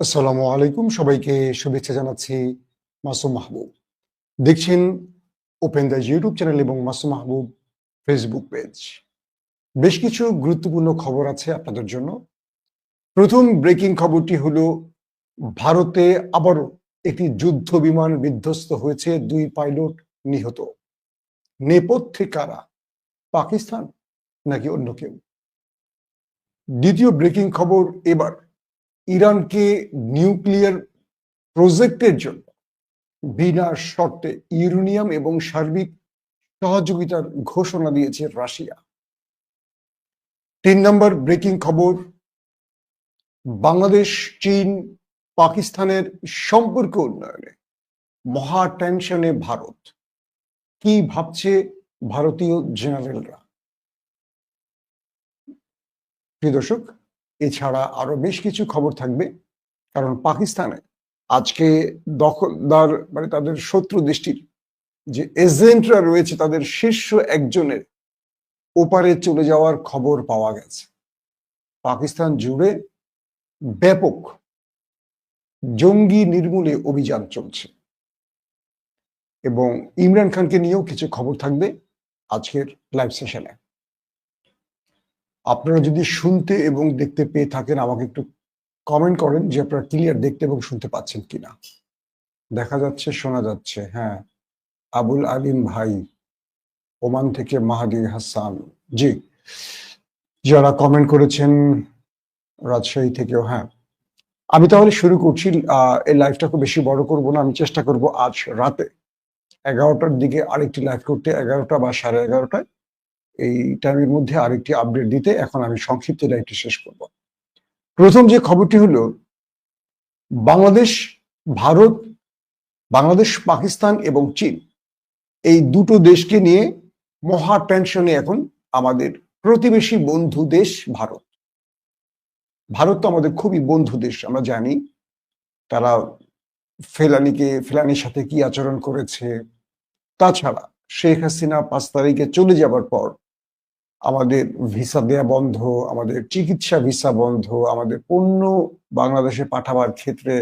আসসালামু আলাইকুম। সবাইকে শুভেচ্ছা জানাচ্ছি মাসুম মাহবুব। দেখছেন ওপেন দ্য ইউটিউব চ্যানেল এবং মাসুম মাহবুব ফেসবুক পেজ বেশ কিছু গুরুত্বপূর্ণ খবর আছে আপনাদের জন্য। প্রথম ব্রেকিং খবরটি হলো, ভারতে আবারও একটি যুদ্ধ বিমান বিধ্বস্ত হয়েছে, দুই পাইলট নিহত। নেপথ্যে কারা? পাকিস্তান নাকি অন্য কেউ? দ্বিতীয় ব্রেকিং খবর এবার। ইরানকে নিউক্লিয়ার প্রজেক্টের জন্য বিনা শর্তে ইউরেনিয়াম এবং সার্বিক সহযোগিতার ঘোষণা দিয়েছে রাশিয়া। তিন নম্বর ব্রেকিং খবর, বাংলাদেশ, চীন, পাকিস্তানের সম্পর্ক উন্নয়নে মহা টেনশনে ভারত। কি ভাবছে ভারতীয় জেনারেলরা? প্রিয় দর্শক এছাড়া আরও বেশ কিছু খবর থাকবে। কারণ পাকিস্তানে আজকে দখলদার মানে তাদের শত্রু দেশটির যে এজেন্টরা রয়েছে তাদের শীর্ষ একজনের ওপারে চলে যাওয়ার খবর পাওয়া গেছে। পাকিস্তান জুড়ে ব্যাপক জঙ্গি নির্মূলে অভিযান চলছে। এবং ইমরান খানকে নিয়েও কিছু খবর থাকবে আজকের লাইভ সেশনে। আপনারা যদি শুনতে এবং দেখতে পেয়ে থাকেন, আমাকে একটু কমেন্ট করেন যে আপনারা ক্লিয়ার দেখতে এবং শুনতে পাচ্ছেন কিনা। দেখা যাচ্ছে, শোনা যাচ্ছে হ্যাঁ। আবুল আলিম ভাই, ওমান থেকে মাহাদি হাসান। জি। যারা কমেন্ট করেছেন, রাজশাহী থেকেও হ্যাঁ। আমি তাহলে শুরু করছি এই লাইভটা খুব বেশি বড় করব না, আমি চেষ্টা করব আজ রাতে। এগারোটার দিকে আরেকটি লাইভ করতে, এগারোটা বা সাড়ে এগারোটায়। এই টাইমের মধ্যে আরেকটি আপডেট দিতে এখন আমি সংক্ষিপ্ত লাইভটি শেষ করব। প্রথম যে খবরটি হলো, বাংলাদেশ, ভারত, বাংলাদেশ, পাকিস্তান এবং চীন এই দুটো দেশকে নিয়ে মহা টেনশনে এখন আমাদের প্রতিবেশী বন্ধু দেশ ভারত। ভারত তো আমাদের খুবই বন্ধু দেশ, আমরা জানি। তারা ফেলানিকে, ফেলানির সাথে কি আচরণ করেছে? তাছাড়া শেখ হাসিনা পাঁচ তারিখে চলে যাবার পর আমাদের ভিসা দেয়া বন্ধ, আমাদের চিকিৎসা ভিসা বন্ধ, আমাদের পণ্য বাংলাদেশে পাঠাবার ক্ষেত্রে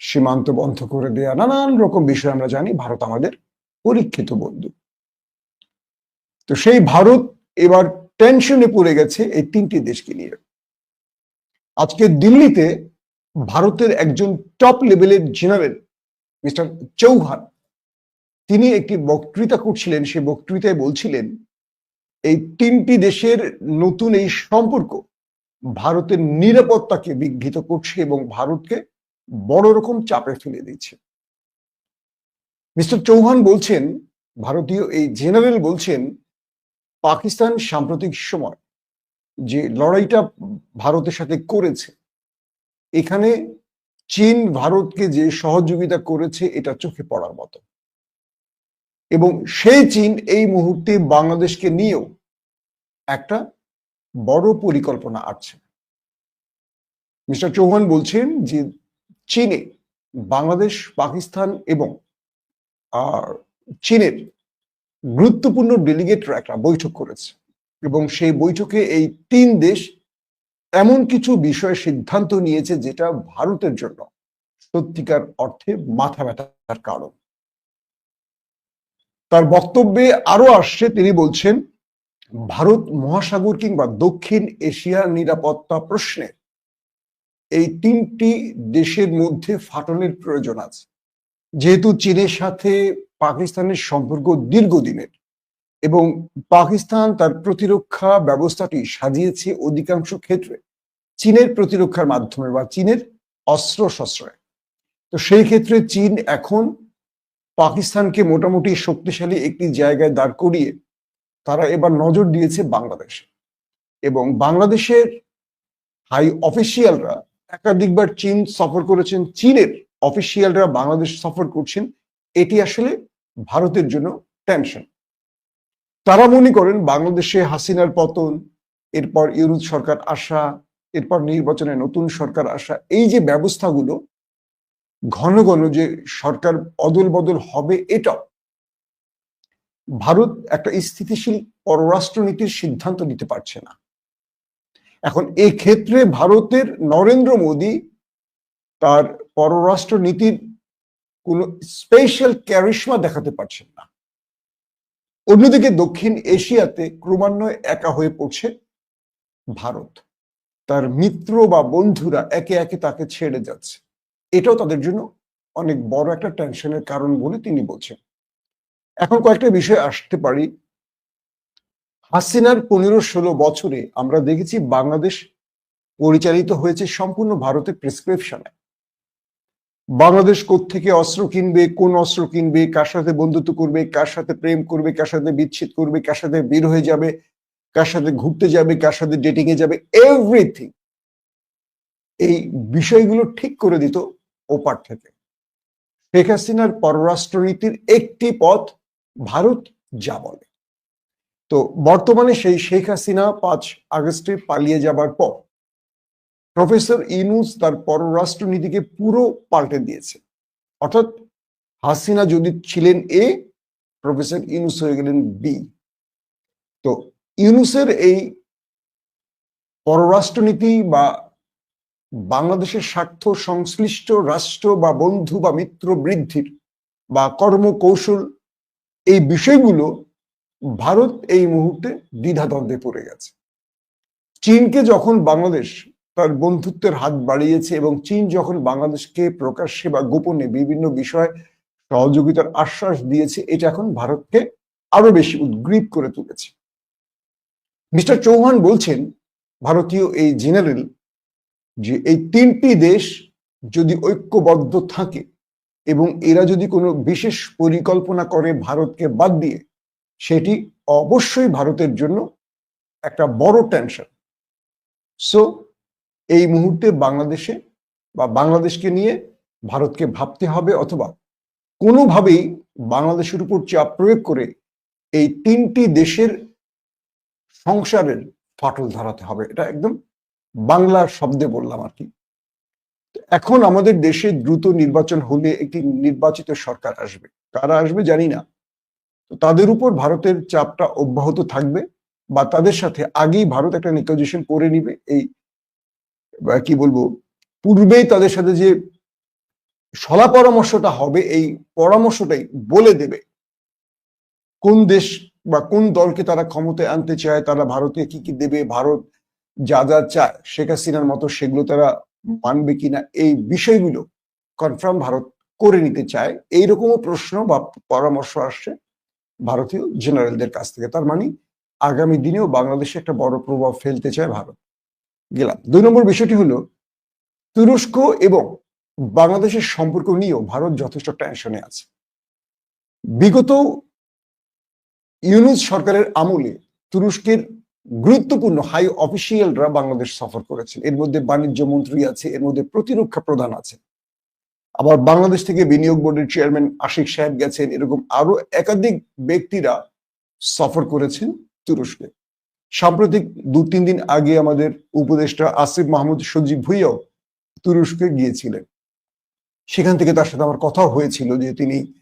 সীমান্ত বন্ধ করে দেয়া, নানান রকম বিষয় আমরা জানি, ভারত আমাদের পরীক্ষিত বন্ধু। তো সেই ভারত এবার টেনশনে পড়ে গেছে এই তিনটি দেশকে নিয়ে। আজকে দিল্লিতে ভারতের একজন টপ লেভেলের জেনারেল মিস্টার চৌহান, তিনি একটি বক্তৃতা করছিলেন সেই বক্তৃতায় বলছিলেন এই তিনটি দেশের নতুন এই সম্পর্ক ভারতের নিরাপত্তাকে বিঘ্নিত করছে এবং ভারতকে বড় রকম চাপে ফেলে দিচ্ছে। মিস্টার চৌহান বলছেন, ভারতীয় এই জেনারেল বলছেন, পাকিস্তান সাম্প্রতিক সময় যে লড়াইটা ভারতের সাথে করেছে, এখানে চীন ভারতকে যে সহযোগিতা করেছে, এটা চোখে পড়ার মতো। এবং সেই চীন এই মুহূর্তে বাংলাদেশকে নিয়েও একটা বড় পরিকল্পনা আছে মিস্টার চৌহান বলছেন যে চীনে বাংলাদেশ, পাকিস্তান এবং চীনের গুরুত্বপূর্ণ ডেলিগেটরা একটা বৈঠক করেছে এবং সেই বৈঠকে এই তিন দেশ এমন কিছু বিষয়ে সিদ্ধান্ত নিয়েছে যেটা ভারতের জন্য সত্যিকার অর্থে মাথা ব্যথার কারণ। তার বক্তব্যে আরও আসছে, তিনি বলছেন, ভারত মহাসাগর কিংবা দক্ষিণ এশিয়ার নিরাপত্তা প্রশ্নে এই তিনটি দেশের মধ্যে ফাটলের প্রয়োজন আছে। যেহেতু চীনের সাথে পাকিস্তানের সম্পর্ক দীর্ঘদিনের এবং পাকিস্তান তার প্রতিরক্ষা ব্যবস্থাটি সাজিয়েছে অধিকাংশ ক্ষেত্রে, চীনের প্রতিরক্ষার মাধ্যমে বা চীনের অস্ত্র শস্ত্রে তো সেই ক্ষেত্রে চীন এখন পাকিস্তানকে মোটামুটি শক্তিশালী একটি জায়গায় দাঁড় করিয়ে তারা এবার নজর দিয়েছে বাংলাদেশে। এবং বাংলাদেশের হাই অফিসিয়ালরা, একাধিকবার চীন সফর করেছেন, চীনের অফিসিয়ালরা বাংলাদেশ সফর করছেন, এটি আসলে ভারতের জন্য টেনশন তারা মনে করেন, বাংলাদেশে হাসিনার পতন, এরপর ইউরোপ সরকার আসা, এরপর নির্বাচনে নতুন সরকার আসা, এই যে ব্যবস্থাগুলো ঘন ঘন যে সরকার অদল বদল হবে এটাও ভারত একটা স্থিতিশীল পররাষ্ট্রনীতির সিদ্ধান্ত নিতে পারছে না। এখন এই ক্ষেত্রে ভারতের নরেন্দ্র মোদী তার পররাষ্ট্র নীতির কোন স্পেশাল ক্যারিশমা দেখাতে পারছেন না। অন্যদিকে দক্ষিণ এশিয়াতে ক্রমান্বয়ে একা হয়ে পড়ছে ভারত। তার মিত্র বা বন্ধুরা একে একে তাকে ছেড়ে যাচ্ছে। এটাও তাদের জন্য অনেক বড় একটা টেনশনের কারণ বলে তিনি বলছেন। এখন কয়েকটা বিষয় আসতে পারি। হাসিনার পনেরো ষোলো বছরে আমরা দেখেছি বাংলাদেশ পরিচালিত হয়েছে সম্পূর্ণ ভারতের প্রেসক্রিপশনে বাংলাদেশ থেকে অস্ত্র কিনবে, কোন অস্ত্র কিনবে, কার সাথে বন্ধুত্ব করবে, কার সাথে প্রেম করবে, কার সাথে বিচ্ছেদ করবে, কার সাথে বের হয়ে যাবে, কার সাথে ঘুরতে যাবে, কার সাথে ডেটিং এ যাবে এভরিথিং এই বিষয়গুলো ঠিক করে দিত ওপার থেকে। শেখ হাসিনার পররাষ্ট্রনীতির একটি পথ ভারত যা বলে। তো বর্তমানে সেই শেখ হাসিনা পাঁচ আগস্টে পালিয়ে যাবার পর প্রফেসর ইনুস তার পররাষ্ট্রনীতিকে পুরো পাল্টে দিয়েছে। অর্থাৎ হাসিনা যদি ছিলেন এ, প্রফেসর ইনুস হয়ে গেলেন বি। তো ইউনুসের এই পররাষ্ট্রনীতি বা বাংলাদেশের স্বার্থ সংশ্লিষ্ট রাষ্ট্র বা বন্ধু বা মিত্র বৃদ্ধির বা কর্মকৌশল, এই বিষয়গুলো ভারত এই মুহূর্তে দ্বিধাদ্বন্দ্বে পড়ে গেছে। চীনকে যখন বাংলাদেশ তার বন্ধুত্বের হাত বাড়িয়েছে এবং চীন যখন বাংলাদেশকে প্রকাশ্যে বা গোপনে বিভিন্ন বিষয়ে সহযোগিতার আশ্বাস দিয়েছে, এটা এখন ভারতকে আরও বেশি উদ্গ্রীব করে তুলেছে। মিস্টার চৌহান বলছেন, ভারতীয় এই জেনারেল যে এই তিনটি দেশ যদি ঐক্যবদ্ধ থাকে এবং এরা যদি কোনো বিশেষ পরিকল্পনা করে ভারতকে বাদ দিয়ে, সেটি অবশ্যই ভারতের জন্য একটা বড় টেনশন সো এই মুহূর্তে বাংলাদেশে বা বাংলাদেশকে নিয়ে ভারতকে ভাবতে হবে অথবা কোনোভাবেই বাংলাদেশের উপর চাপ প্রয়োগ করে এই তিনটি দেশের সংসারের ফাটল ধরাতে হবে। এটা একদম বাংলা শব্দে বললাম আর কি। এখন আমাদের দেশে দ্রুত নির্বাচন হলে একটি নির্বাচিত সরকার আসবে। কারা আসবে জানি না। তো তাদের উপর ভারতের চাপটা অব্যাহত থাকবে বা তাদের সাথে আগেই ভারত একটা নেগোজিয়েশন করে নিবে। এই কি বলব, পূর্বেই তাদের সাথে যে সলা পরামর্শটা হবে, এই পরামর্শটাই বলে দেবে। কোন দেশ বা কোন দলকে তারা ক্ষমতায় আনতে চায়, তারা ভারতে কি কি দেবে, ভারত যা যা চায় শেখ হাসিনার মতো সেগুলো তারা মানবে কিনা, এই বিষয়গুলো কনফার্ম ভারত করে নিতে চায়। এইরকমও প্রশ্ন বা পরামর্শ আসছে ভারতীয় জেনারেলদের কাছ থেকে। তার মানে আগামী দিনেও বাংলাদেশে একটা বড় প্রভাব ফেলতে চায় ভারত। গেলাম। দুই নম্বর বিষয়টি হলো, তুরস্ক এবং বাংলাদেশের সম্পর্ক নিয়েও ভারত যথেষ্ট টেনশনে আছে। বিগত ইউনুস সরকারের আমলে তুরস্কের গুরুত্বপূর্ণ হাই অফিসিয়ালরা বাংলাদেশ সফর করেছেন। এর মধ্যে বাণিজ্য মন্ত্রী আছে, এর মধ্যে প্রতিরক্ষা প্রধান আছে আবার বাংলাদেশ থেকে বিনিয়োগ বোর্ডের চেয়ারম্যান আশিক সাহেব গেছেন। এরকম আরও একাধিক ব্যক্তিরা সফর করেছেন তুরস্কে। সাম্প্রতিক দু তিন দিন আগে আমাদের উপদেষ্টা আসিফ মাহমুদ সজীব ভুইয়াও তুরস্কে গিয়েছিলেন। সেখান থেকে তার সাথে আমার কথাও হয়েছিল যে তিনি,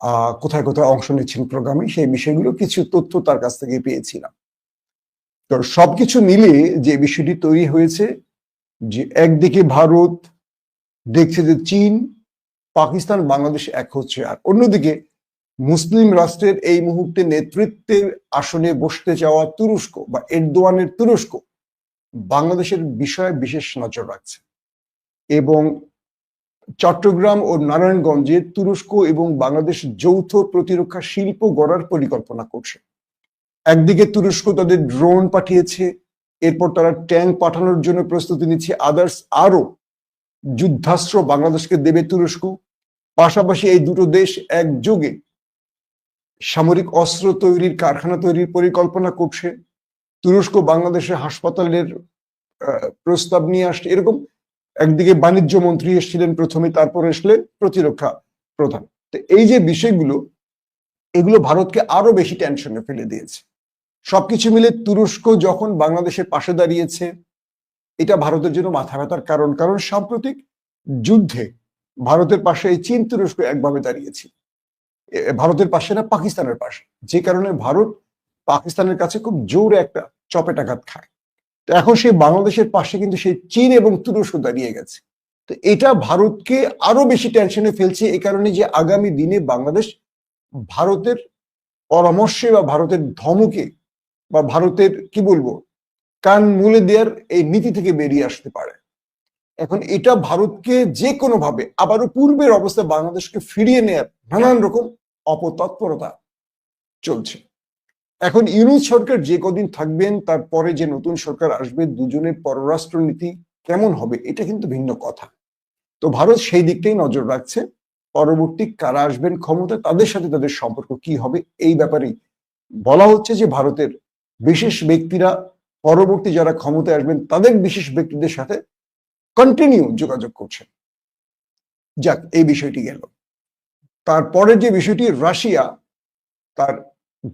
আহ, কোথায় কোথায় অংশ নিচ্ছেন প্রোগ্রামে, সেই বিষয়গুলো কিছু তথ্য তার কাছ থেকে পেয়েছিলাম। তো সবকিছু মিলে যে বিষয়টি তৈরি হয়েছে, যে একদিকে ভারত, দেখছে যে চীন, পাকিস্তান, বাংলাদেশ এক হচ্ছে, আর অন্যদিকে মুসলিম রাষ্ট্রের এই মুহূর্তে নেতৃত্বের আসনে বসতে যাওয়া তুরস্ক বা এরদোয়ানের তুরস্ক বাংলাদেশের বিষয়ে বিশেষ নজর রাখছে। এবং চট্টগ্রাম ও নারায়ণগঞ্জে তুরস্ক এবং বাংলাদেশ যৌথ প্রতিরক্ষা শিল্প গড়ার পরিকল্পনা করছে। একদিকে তুরস্ক তাদের ড্রোন পাঠিয়েছে, এরপর তারা ট্যাঙ্ক পাঠানোর জন্য প্রস্তুতি নিচ্ছে আদার্স আরও যুদ্ধাস্ত্র বাংলাদেশকে দেবে তুরস্ক। পাশাপাশি এই দুটো দেশ একযোগে সামরিক অস্ত্র তৈরির, কারখানা তৈরির পরিকল্পনা করছে। তুরস্ক বাংলাদেশে হাসপাতালের প্রস্তাব নিয়ে আসছে। এরকম একদিকে বাণিজ্য মন্ত্রী এসেছিলেন প্রথমে, তারপর এসলেন প্রতিরক্ষা প্রধান। তো এই যে বিষয়গুলো, এগুলো ভারতকে আরও বেশি টেনশনে ফেলে দিয়েছে। সবকিছু মিলে তুরস্ক যখন বাংলাদেশের পাশে দাঁড়িয়েছে, এটা ভারতের জন্য মাথা ব্যথার কারণ। কারণ সাম্প্রতিক যুদ্ধে ভারতের পাশে এই চীন তুরস্ক একভাবে দাঁড়িয়েছে। ভারতের পাশে না পাকিস্তানের পাশে। যে কারণে ভারত পাকিস্তানের কাছে খুব জোরে একটা চপেটাঘাত খায়। তো এখন সেই বাংলাদেশের পাশে কিন্তু সেই চীন এবং তুরস্ক দাঁড়িয়ে গেছে। তো এটা ভারতকে আরও বেশি টেনশনে ফেলছে এই কারণে যে আগামী দিনে বাংলাদেশ ভারতের পরামর্শে বা ভারতের ধমকে বা ভারতের, কি বলব, কান মুলে দেওয়ার এই নীতি থেকে বেরিয়ে আসতে পারে। এখন এটা ভারতকে যে কোনো ভাবে আবারও পূর্বের অবস্থা বাংলাদেশকে ফিরিয়ে নেয়ার নানান রকম অপতৎপরতা চলছে। এখন ইউনুস সরকার যে কদিন থাকবেন তারপরে যে নতুন সরকার আসবে, দুজনের পররাষ্ট্রনীতি কেমন হবে, এটা কিন্তু ভিন্ন কথা। তো ভারত সেই দিকটাই নজর রাখছে। পরবর্তী কারা আসবেন, ক্ষমতা, তাদের সাথে তাদের সম্পর্ক কি হবে, এই ব্যাপারেই বলা হচ্ছে যে ভারতের বিশেষ ব্যক্তিরা পরবর্তী যারা ক্ষমতায় আসবেন, তাদের বিশেষ ব্যক্তিদের সাথে কন্টিনিউ যোগাযোগ করছেন। যাক, এই বিষয়টি গেল। তারপরে যে বিষয়টি, রাশিয়া, তার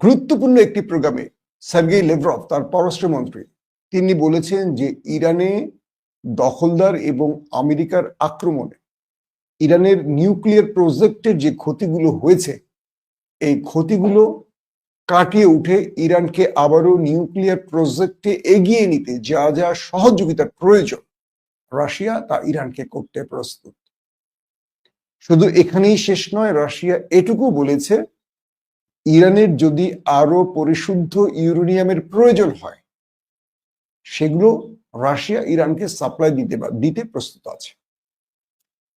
গুরুত্বপূর্ণ একটি প্রোগ্রামে সার্গেই লেভরভ তার পররাষ্ট্রমন্ত্রী, তিনি বলেছেন যে ইরানে দখলদার এবং আমেরিকার আক্রমণে ইরানের নিউক্লিয়ার প্রজেক্টের যে ক্ষতিগুলো হয়েছে, এই ক্ষতিগুলো কাটিয়ে উঠে ইরানকে আবারও নিউক্লিয়ার প্রজেক্টে এগিয়ে নিতে যা যা সহযোগিতার প্রয়োজন। রাশিয়া তা ইরানকে করতে প্রস্তুত। শুধু এখানেই শেষ নয়, রাশিয়া এটুকু বলেছে, ইরানের যদি আরও পরিশুদ্ধ ইউরেনিয়ামের প্রয়োজন হয়, সেগুলো রাশিয়া ইরানকে সাপ্লাই দিতে দিতে প্রস্তুত আছে।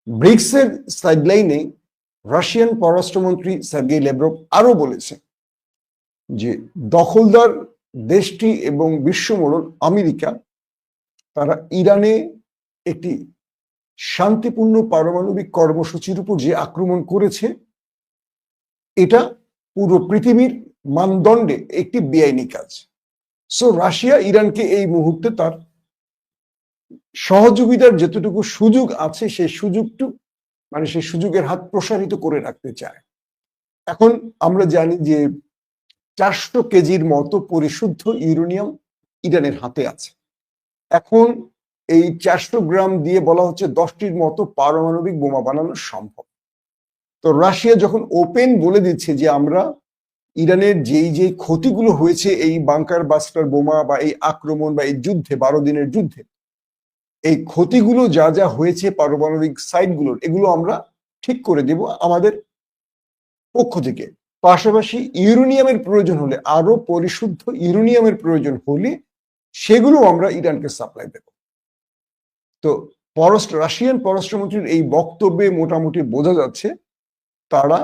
ব্রিক্সের সাইডলাইনে রাশিয়ান পররাষ্ট্রমন্ত্রী সার্গেই লেব্রভ আরও বলেছে যে দখলদার দেশটি এবং বিশ্বমোড়ল আমেরিকা, তারা ইরানে একটি শান্তিপূর্ণ পারমাণবিক কর্মসূচির উপর যে আক্রমণ করেছে, এটা পুরো পৃথিবীর মানদণ্ডে একটি বেআইনি কাজ। সো রাশিয়া ইরানকে এই মুহূর্তে তার সহযোগিতার যতটুকু সুযোগ আছে, সেই সুযোগটু মানে সেই সুযোগের হাত প্রসারিত করে রাখতে চায়। এখন আমরা জানি যে চারশো কেজির মতো পরিশুদ্ধ ইউরেনিয়াম ইরানের হাতে আছে। এখন এই চারশো গ্রাম দিয়ে বলা হচ্ছে দশটির মতো পারমাণবিক বোমা বানানো সম্ভব। তো রাশিয়া যখন ওপেন বলে দিচ্ছে যে আমরা ইরানের যেই যেই ক্ষতিগুলো হয়েছে এই বাংকার বাস্টার বোমা বা এই আক্রমণ বা এই যুদ্ধে, বারো দিনের যুদ্ধে, এই ক্ষতিগুলো যা যা হয়েছে পারমাণবিক সাইটগুলোর, এগুলো আমরা ঠিক করে দেব আমাদের পক্ষ থেকে। পাশাপাশি ইউরেনিয়ামের প্রয়োজন হলে, আরও পরিশুদ্ধ ইউরেনিয়ামের প্রয়োজন হলে সেগুলো আমরা ইরানকে সাপ্লাই দেব। তো পররাষ্ট্র, রাশিয়ান পররাষ্ট্রমন্ত্রীর এই বক্তব্যে মোটামুটি বোঝা যাচ্ছে, তারা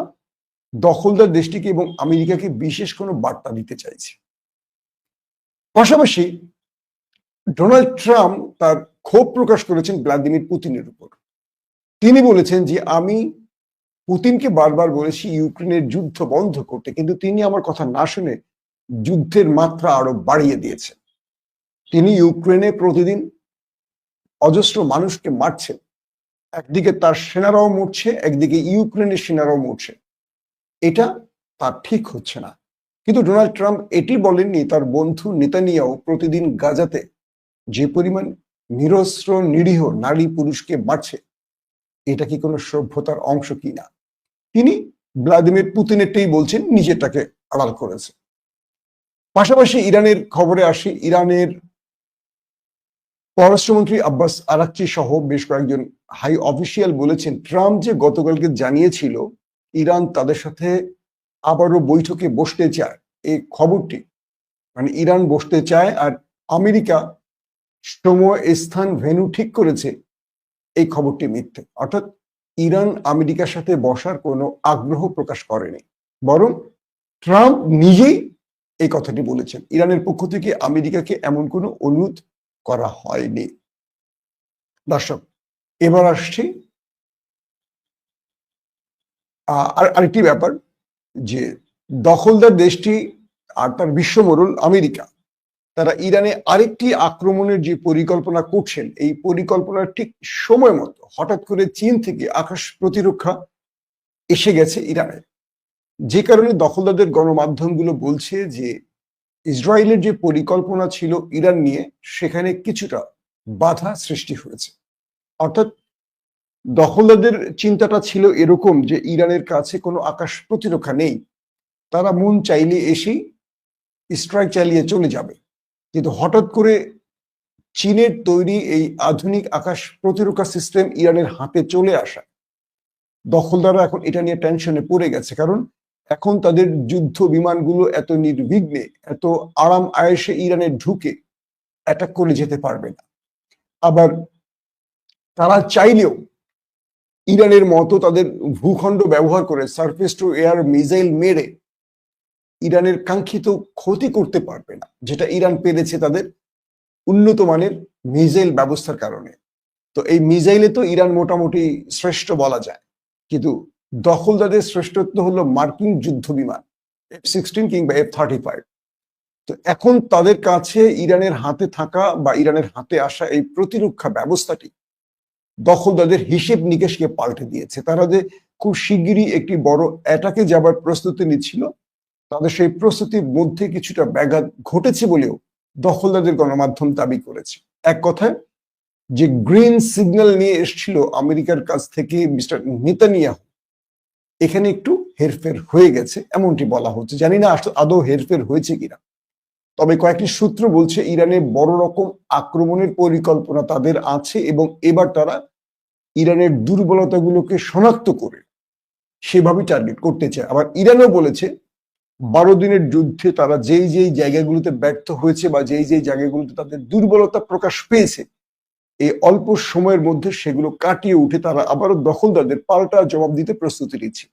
দখলদার দেশটিকে এবং আমেরিকাকে বিশেষ কোনো বার্তা দিতে চাইছে। পাশাপাশি ডোনাল্ড ট্রাম্প তার ক্ষোভ প্রকাশ করেছেন ভ্লাদিমির পুতিনের উপর। তিনি বলেছেন যে, আমি পুতিনকে বারবার বলেছি ইউক্রেনের যুদ্ধ বন্ধ করতে, কিন্তু তিনি আমার কথা না শুনে যুদ্ধের মাত্রা আরও বাড়িয়ে দিয়েছেন। তিনি ইউক্রেনে প্রতিদিন অজস্র মানুষকে মারছেন। একদিকে তার সেনারাও মরছে, একদিকে ইউক্রেনের সেনারাও মরছে। এটা তার ঠিক হচ্ছে না। কিন্তু ডোনাল্ড ট্রাম্প এটি বলেননি, তার বন্ধু নেতানিয়াও প্রতিদিন গাজাতে যে পরিমাণ নিরস্ত্র, নিরীহ নারী পুরুষকে মারছে, এটা কি কোনো সভ্যতার অংশ কি না তিনি ভ্লাদিমির পুতিনেরটাই বলছেন, নিজেরটাকে আড়াল করেছে। পাশাপাশি ইরানের খবরে আসি, ইরানের পররাষ্ট্রমন্ত্রী আব্বাস আরাকচি সহ বেশ কয়েকজন হাই অফিসিয়াল বলেছেন, ট্রাম্প যে গতকালকে জানিয়েছিল, ইরান তাদের সাথে আবারও বৈঠকে বসতে চায় এই খবরটি। মানে ইরান বসতে চায় আর আমেরিকা সময় স্থান ভেনু ঠিক করেছে, এই খবরটি মিথ্যে। অর্থাৎ ইরান আমেরিকার সাথে বসার কোনো আগ্রহ প্রকাশ করেনি। বরং ট্রাম্প নিজেই এই কথাটি বলেছেন, ইরানের পক্ষ থেকে আমেরিকাকে এমন কোনো অনুরোধ করা হয়নি। দর্শক, এবার আসছি আর আরেকটি ব্যাপার যে দখলদার দেশটি আর তার বিশ্বমরুল আমেরিকা। তারা ইরানে আরেকটি আক্রমণের যে পরিকল্পনা করছেন, এই পরিকল্পনার ঠিক সময় মতো হঠাৎ করে চীন থেকে আকাশ প্রতিরক্ষা এসে গেছে ইরানে। যে কারণে দখলদারদের গণমাধ্যমগুলো বলছে যে, ইসরায়েলের যে পরিকল্পনা ছিল ইরান নিয়ে, সেখানে কিছুটা বাধা সৃষ্টি হয়েছে। অর্থাৎ দখলদারদের চিন্তাটা ছিল এরকম যে, ইরানের কাছে কোনো আকাশ প্রতিরক্ষা নেই। তারা মন চাইলে এসেই স্ট্রাইক চালিয়ে চলে যাবে। কিন্তু হঠাৎ করে চীনের তৈরি এই আধুনিক আকাশ প্রতিরক্ষা সিস্টেম ইরানের হাতে চলে আসা। দখলদাররা এখন এটা নিয়ে টেনশনে পড়ে গেছে, কারণ এখন তাদের যুদ্ধ বিমানগুলো এত নির্বিঘ্নে, এত আরাম আয়েসে ইরানে ঢুকে অ্যাটাক করে যেতে পারবে না। আবার তারা চাইলেও ইরানের মতো তাদের ভূখণ্ড ব্যবহার করে সারফেস টু এয়ার মিসাইল মেরে ইরানের কাঙ্ক্ষিত ক্ষতি করতে পারবে না, যেটা ইরান পেরেছে তাদের উন্নত মানের মিসাইল ব্যবস্থার কারণে। তো এই মিসাইলে তো ইরান মোটামুটি শ্রেষ্ঠ বলা যায়, কিন্তু দখলদারদের শ্রেষ্ঠত্ব হলো মার্কিন যুদ্ধ বিমান এফ সিক্সটিন কিংবা এফ থার্টি ফাইভ তো এখন তাদের কাছে ইরানের হাতে থাকা বা ইরানের হাতে আসা এই প্রতিরক্ষা ব্যবস্থাটি দখলদারদের হিসেব নিকেশকে পাল্টে দিয়েছে। তারা যে খুব শিগগিরই একটি বড় অ্যাটাকে যাবার প্রস্তুতি নিচ্ছিল তাদের সেই প্রস্তুতির মধ্যে কিছুটা ব্যাঘাত ঘটেছে বলেও দখলদারদের গণমাধ্যম দাবি করেছে। এক কথায়, যে গ্রিন সিগন্যাল নিয়ে এসেছিল আমেরিকার কাছ থেকে মিস্টার নেতানিয়াহু, এখানে একটু হেরফের হয়ে গেছে, এমনটি বলা হচ্ছে। জানি না আদৌ হেরফের হয়েছে কিনা। তবে কয়েকটি সূত্র বলছে, ইরানে বড় রকম আক্রমণের পরিকল্পনা তাদের আছে এবং এবার তারা ইরানের দুর্বলতাগুলোকে শনাক্ত করে সেভাবে টার্গেট করতে চায়। আবার ইরানও বলেছে বারো দিনের যুদ্ধে তারা যেই যেই জায়গাগুলোতে ব্যর্থ হয়েছে বা যেই যেই জায়গাগুলোতে তাদের দুর্বলতা প্রকাশ পেয়েছে, এই অল্প সময়ের মধ্যে সেগুলো কাটিয়ে উঠে তারা আবারও দখলদারদের পাল্টা জবাব দিতে প্রস্তুতি নিচ্ছে।